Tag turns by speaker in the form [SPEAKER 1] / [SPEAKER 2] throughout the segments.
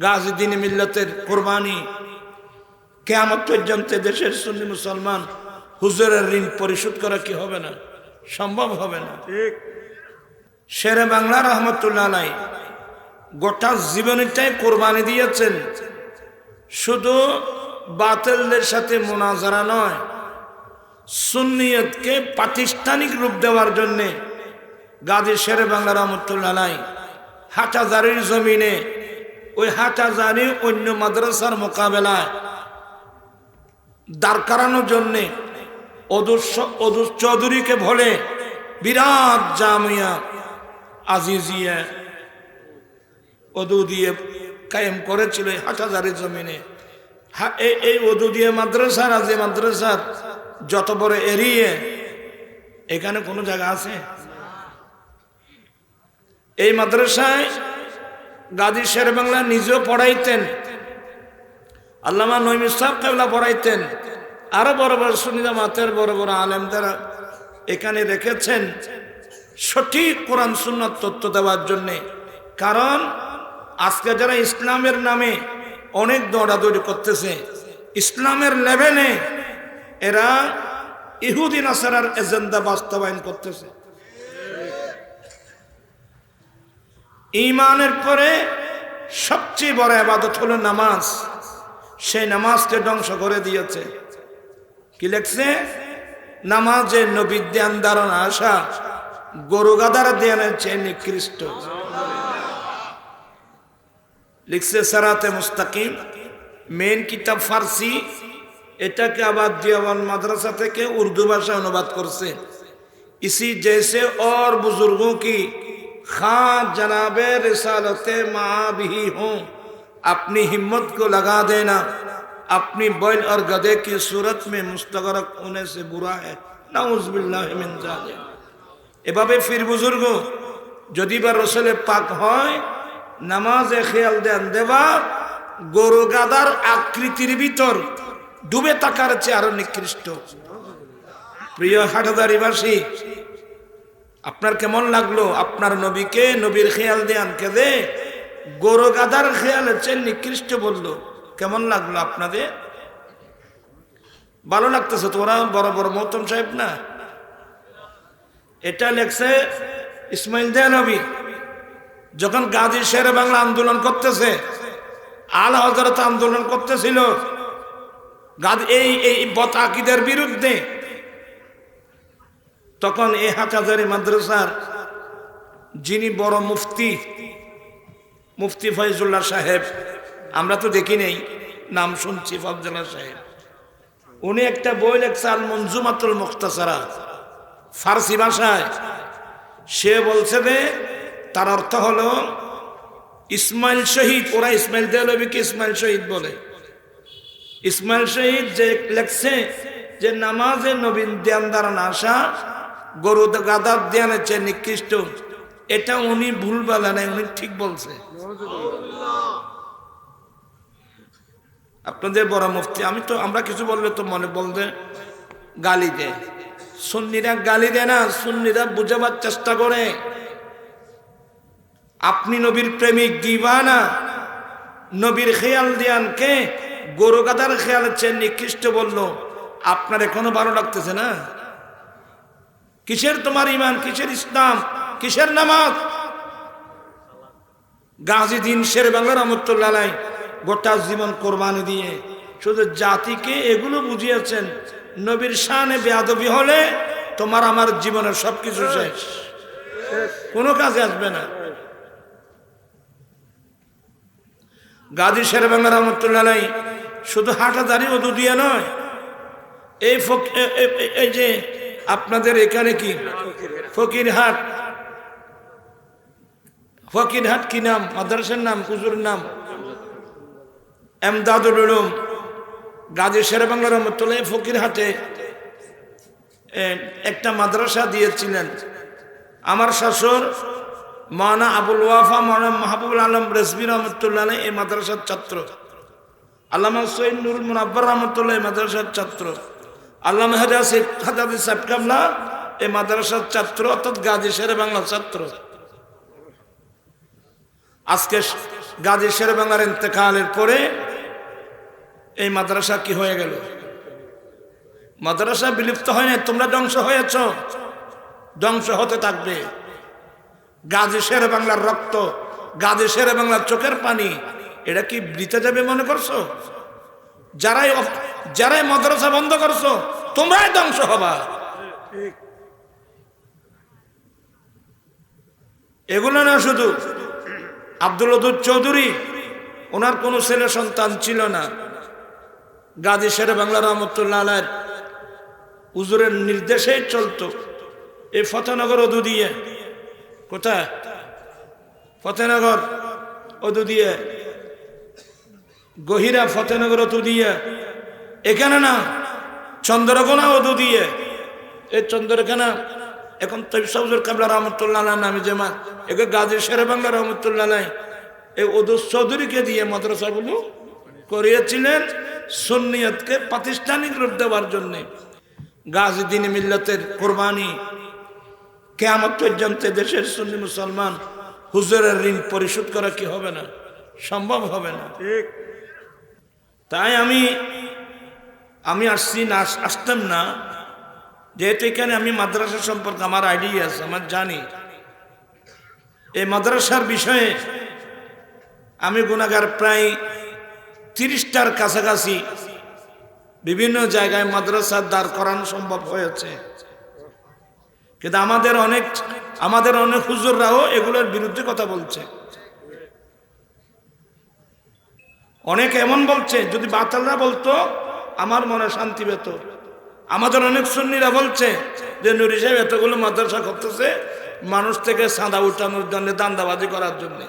[SPEAKER 1] গাজী দিন মিল্লতের কোরবানি কেমন পর্যন্ত দেশের সুন্নি মুসলমান হুজুরের ঋণ পরিশোধ করা কি হবে না? সম্ভব হবে না।
[SPEAKER 2] ঠিক।
[SPEAKER 1] শেরে বাংলা রহমতুল্লাহ নাই গোটা জীবনীটাই কোরবানি দিয়েছেন। শুধু বাতিলদের সাথে মোনাজারা নয় সুন্নিয়তকে প্রাতিষ্ঠানিক রূপ দেওয়ার জন্যে গাজী শেরে বাংলা রহমতুল্লাহ নাই হাটাজারির জমিনে ওই হাটাজারি অন্য মাদ্রাসার মোকাবেলায়। দাঁড় করানোর জন্যে অদুর চৌধুরীকে বলে, বিরাট জামিয়া আজিজিয়া অদু দিয়ে কায়েম করেছিল এই হাটাজারের জমিনে। এই- অদু দিয়ে মাদ্রাসার আজ মাদ্রাসার যত বড় এরিয়ে, এখানে কোনো জায়গা আছে? এই মাদ্রাসায় গাজী শের বাংলা নিজেও পড়াইতেন। আল্লামা নইমি সাহেব কেবলা পড়াইতেন। আরও বড় বড় সুনিদা মাতের বড় বড় আলেম তারা এখানে রেখেছেন, সঠিক কোরআন সুন্নত তথ্য দেওয়ার জন্যে। কারণ আজকে যারা ইসলামের নামে অনেক দৌড়াদৌড়ি করতেছে, ইসলামের লেভেলে এরা ইহুদিন আসারার এজেন্ডা বাস্তবায়ন করতেছে। ইমানের পরে সবচেয়ে বড় আবাদত হলো নামাজ। সেই নামাজকে ধ্বংস করে দিয়েছে। কি লেখছে? নামাজে নবীর ধ্যান, ধারণা আসা গরু গাদার ধ্যানের চেয়ে নিকৃষ্ট। লিখছে সারাতে মুস্তাকিম। মেন কিতাব ফার্সি। এটাকে আবার দিয়াবান মাদ্রাসা থেকে উর্দু ভাষা অনুবাদ করছে। ইসি জেসে ওর বুজুর্গ কি खां जनाब रिसालत माँ भी हूँ अपनी हिम्मत को लगा देना अपनी बैल और गधे की सूरत में मुस्तगरक होने से बुरा है नाउजबिल्लाह मिन जालिक এভাবে ফির বুজুর্গ যদি বা রসলে পাক হয় নামাজে খেয়াল দেন দেবা গরু গাদার আকৃতির ভিতর ডুবে থাকার চেয়ে আরো নিকৃষ্ট প্রিয় হাটাদারিবাসী আপনার কেমন লাগল? আপনার নবীকে নবীর খেয়াল দেন কেদে গরু গাদার খেয়ালের চেয়ে নিকৃষ্ট বলল। কেমন লাগল আপনাদের? ভালো লাগতেছে তোরা বড় বড় মহতম সাহেব না? এটা লেখছে ইসমাইল দে নবী। যখন গাজী শের বাংলা আন্দোলন করতেছে, আল হজরত আন্দোলন করতেছিল গাদ এই এই বতাকিদের বিরুদ্ধে তখন এ হাটাজারি মাদ্রাসার যিনি বড় মুফতি মুফতি ফয়জুল্লাহ সাহেব, আমরা তো দেখি নেই, নাম শুনছি ফজুল্লাহ সাহেব। উনি একটা বই লেখছে আল মঞ্জুমাতুল মুখতাসারা, ফার্সি ভাষায়। সে বলছে যে, তার অর্থ হলো, ইসমাইল শহীদ, ওরা ইসমাইল দেলবিকে ইসমাইল শহীদ বলে। ইসমাইল শহীদ যে লেখছে যে নামাজে নবীন ধ্যান দ্বারা না আসা গরু গাদার ধ্যানের চেয়ে নিকৃষ্ট। এটা উনি ভুল বলে নাই, উনি ঠিক বলছে। আপনাদের বড় মুফতি, আমি তো, আমরা কিছু বললে তো মনে বলতে গালি দেয়। সুন্নিরা গালি দেয় না, সুন্নিরা বুঝাবার চেষ্টা করে। আপনি নবীর প্রেমিক দিবানা, নবীর খেয়াল দিয়ানকে গরু গাদার খেয়াল চেয়ে নিকৃষ্ট বলল, আপনার এখনও ভালো লাগতেছে না? কিসের তোমার ইমান কিসের ইসলাম? কিসের নামাজ? গাজী দিন শের বাংলা রহমতুল্লাহ গোটা জীবন কোরবানি দিয়ে শুধু জাতিকে এগুলো বুঝিয়েছেন, নবীর শানে বেয়াদবি হলে তোমার আমার জীবনের সবকিছু শেষ। কোনো কাজে আসবে না। গাজী শের বাংলা রহমতুল্লাহ শুধু হাটাদারি মধু দিয়ে নয়, এই এই যে আপনাদের এখানে কি? ফকিরহাট ফকিরহাট কি নাম? মাদ্রাসার নাম? কুজুর নাম? এমদাদুল উলুম। গাজী শের বাংলা রহমতুল্লাহ ফকিরহাটে একটা মাদ্রাসা দিয়েছিলেন। আমার শাশুর মানা আবুল ওয়াফা মানা মাহবুবুল আলম রেসবি রহমতুল্লাহ এই মাদ্রাসার ছাত্র। আল্লামা সৈয়দ নুরুল মুনাব্বর রহমতুল্লাহ এই মাদ্রাসার ছাত্র। আল্লামা হাজাজ হাজাদি সাহেব কামলা, এই মাদ্রাসার ছাত্র, অর্থাৎ গাজী শেরে বাংলা ছাত্র। আজকে গাজী শের বাংলার ইন্তেকালের পরে এই মাদ্রাসা কি হয়ে গেল? মাদ্রাসা বিলুপ্ত হয় না তোমরা ধ্বংস হয়েছ। ধ্বংস হতে থাকবে। গাজী শের বাংলার রক্ত, গাজী শের বাংলার চোখের পানি, এটা কি বৃতে যাবে মনে করছ? যারাই যারাই মাদ্রাসা বন্ধ করছ, তোমরাই ধ্বংস হবা। এগুলো না শুধু আব্দুল চৌধুরী, ওনার কোনো ছেলে সন্তান ছিল না। গাজী শের বাংলা রহমতুল্লাহ হুজুরের নির্দেশেই চলতো। এই ফতেনগর অদু দিয়ে। কোথায়? ফতেনগর অদু দিয়ে। গহিরা ফতেনগর অদু দিয়ে। এখানে না চন্দ্রকোনা অদু দিয়ে। এই চন্দ্রকোনা এখন তৈসুর কাবলা রহমতুল্লাহ নামে যেমন একে গাজী শের বাংলা রহমতুল্লাহ এই ওদু চৌধুরীকে দিয়ে মাদ্রাসাগুলো করিয়েছিলেন সুন্নিয়তকে প্রাতিষ্ঠানিক রূপ দেওয়ার জন্যে। গাজী দিন মিল্লতের কোরবানি কেমন পর্যন্ত দেশের সুন্নি মুসলমান হুজুরের ঋণ পরিশোধ করা কি হবে না? সম্ভব হবে না। ঠিক। তাই আমি আমি আসছি না আসতাম না। যেহেতু এখানে আমি মাদ্রাসা সম্পর্কে আমার আইডিয়া আছে, আমার জানি। এই মাদ্রাসার বিষয়ে আমি গুণাগার প্রায় তিরিশটার কাছাকাছি বিভিন্ন জায়গায় মাদ্রাসার দাঁড় করানো সম্ভব হয়েছে। কিন্তু আমাদের অনেক আমাদের অনেক হুজুররাও এগুলোর বিরুদ্ধে কথা বলছে। অনেক এমন বলছে, যদি বাতালরা বলতো আমার মনে শান্তি পেত আমাদের অনেক সুন্নিরা বলছে যে, নুরি সাহেব এতগুলো মাদ্রাসা করতেছে মানুষ থেকে সাদা উঠানোর জন্য দান্দাবাজি করার জন্য।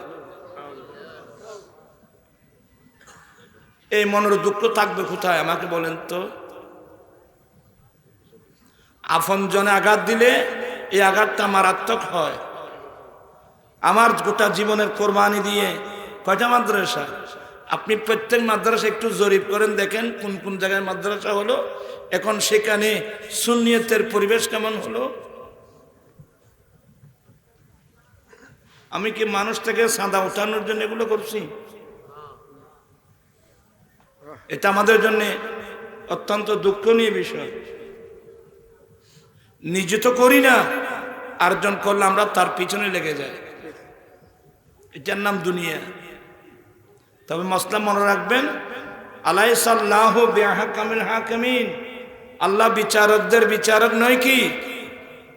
[SPEAKER 1] এই মনের দুঃখ থাকবে কোথায়, আমাকে বলেন তো। আপন জনে আঘাত দিলে এই আঘাতটা মারাত্মক হয়। আমার গোটা জীবনের কোরবানি দিয়ে কয়টা মাদ্রাসা? আপনি প্রত্যেক মাদ্রাসা একটু জরিপ করেন, দেখেন কোন কোন জায়গায় মাদ্রাসা হলো, এখন সেখানে সুন্নিয়তের পরিবেশ কেমন হলো। আমি কি মানুষ থেকে সাদা উঠানোর জন্য এগুলো করছি? এটা আমাদের জন্য অত্যন্ত দুঃখনীয় বিষয়। নিজে তো করি না, আরেকজন করলে আমরা তার পিছনে লেগে যাই। এটার নাম দুনিয়া। তবে মশলা মনে রাখবেন হাকামিন। আল্লাহ বিচারকদের বিচারক নয় কি?